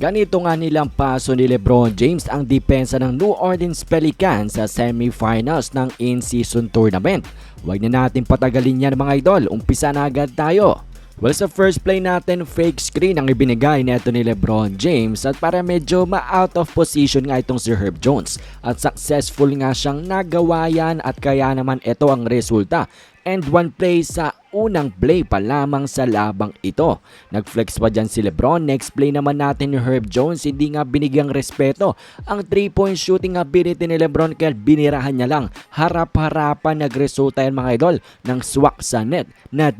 Ganito nga nilang paso ni Lebron James ang depensa ng New Orleans Pelicans sa semifinals ng in-season tournament. Huwag na natin patagalin yan mga idol, umpisa na agad tayo. Well, sa first play natin, fake screen ang ibinigay neto ni Lebron James at para medyo ma-out of position nga itong si Herb Jones. At successful nga siyang nagawa yan at kaya naman ito ang resulta. And one play sa unang play pa lamang sa labang ito. Nag-flex pa dyan si Lebron. Next play naman natin ni Herb Jones. Hindi nga binigyang respeto ang 3-point shooting ability ni Lebron kaya binirahan niya lang. Harap-harapan nagresulta yan mga idol ng swak sa net na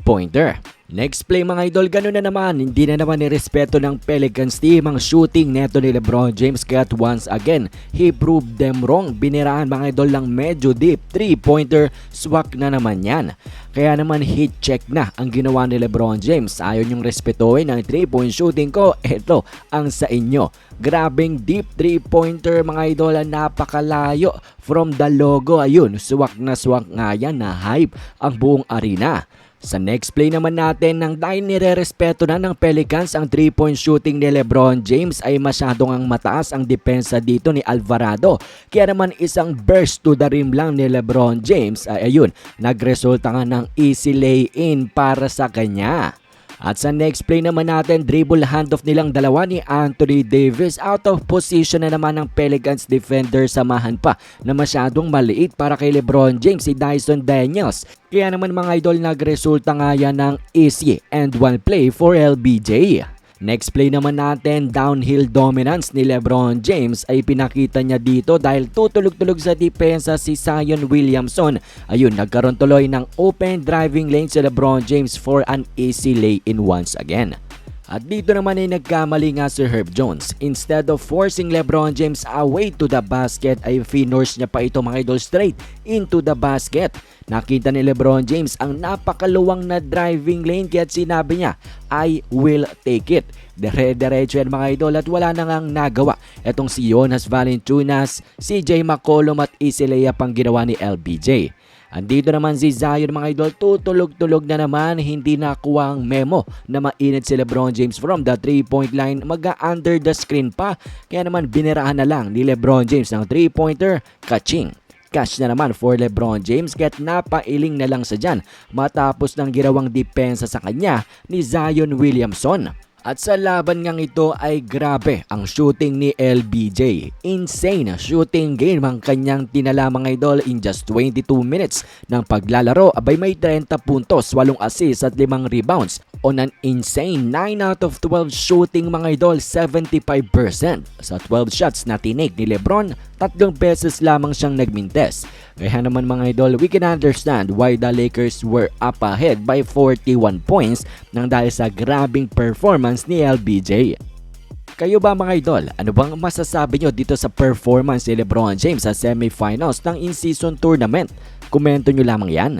3-pointer. Next play mga idol, ganun na naman. Hindi na naman nirespeto ng Pelicans team ang shooting neto ni Lebron James kaya't once again, he proved them wrong. Binirahan mga idol lang medyo deep. 3-pointer, swak na naman yan. Kaya naman hit check na ang ginawa ni Lebron James. Ayon yung respetuhin ang 3-point shooting ko, eto ang sa inyo. Grabing deep 3-pointer mga idol, napakalayo from the logo. Ayun, swak na swak nga yan na hype ang buong arena. Sa next play naman natin, nang dahil nire-respeto na ng Pelicans ang 3-point shooting ni Lebron James ay masyadong ang mataas ang depensa dito ni Alvarado. Kaya naman isang burst to the rim lang ni Lebron James ay ayun, nagresulta nga ng easy lay-in para sa kanya. At sa next play naman natin, dribble handoff nilang dalawa ni Anthony Davis. Out of position na naman ng Pelicans defender samahan pa na masyadong maliit para kay Lebron James si Dyson Daniels. Kaya naman mga idol nagresulta nga yan ng easy and one play for LBJ. Next play naman natin, downhill dominance ni Lebron James ay pinakita niya dito dahil tutulog-tulog sa depensa si Zion Williamson. Ayun, nagkaroon tuloy ng open driving lane si Lebron James for an easy lay-in once again. At dito naman ay nagkamali nga si Herb Jones. Instead of forcing Lebron James away to the basket ay finorce niya pa ito mga idol straight into the basket. Nakita ni Lebron James ang napakaluwang na driving lane kaya sinabi niya, I will take it. Dire-diretso yan mga idol at wala na ngang nagawa. Etong si Jonas Valentunas, CJ McCollum at Isilea pang ginawa ni LBJ. Andito naman si Zion mga idol, tutulog-tulog na naman, hindi nakuha ang memo na mainit si Lebron James from the 3-point line, mag-under the screen pa. Kaya naman binirahan na lang ni Lebron James ng 3-pointer, kaching. Cash na naman for Lebron James kahit napailing na lang sa dyan matapos ng ginawang depensa sa kanya ni Zion Williamson. At sa laban ngang ito ay grabe ang shooting ni LBJ. Insane shooting game ang kanyang tinala mga idol in just 22 minutes ng paglalaro. Abay may 30 puntos, 8 assists at 5 rebounds on an insane 9 out of 12 shooting mga idol, 75%. Sa 12 shots na tinig ni Lebron, tatlong beses lamang siyang nagmintes. Kaya naman mga idol, we can understand why the Lakers were up ahead by 41 points nang dahil sa grabing performance ni LBJ. Kayo ba mga idol, ano bang masasabi nyo dito sa performance ni Lebron James sa semifinals ng in-season tournament? Komento nyo lamang yan.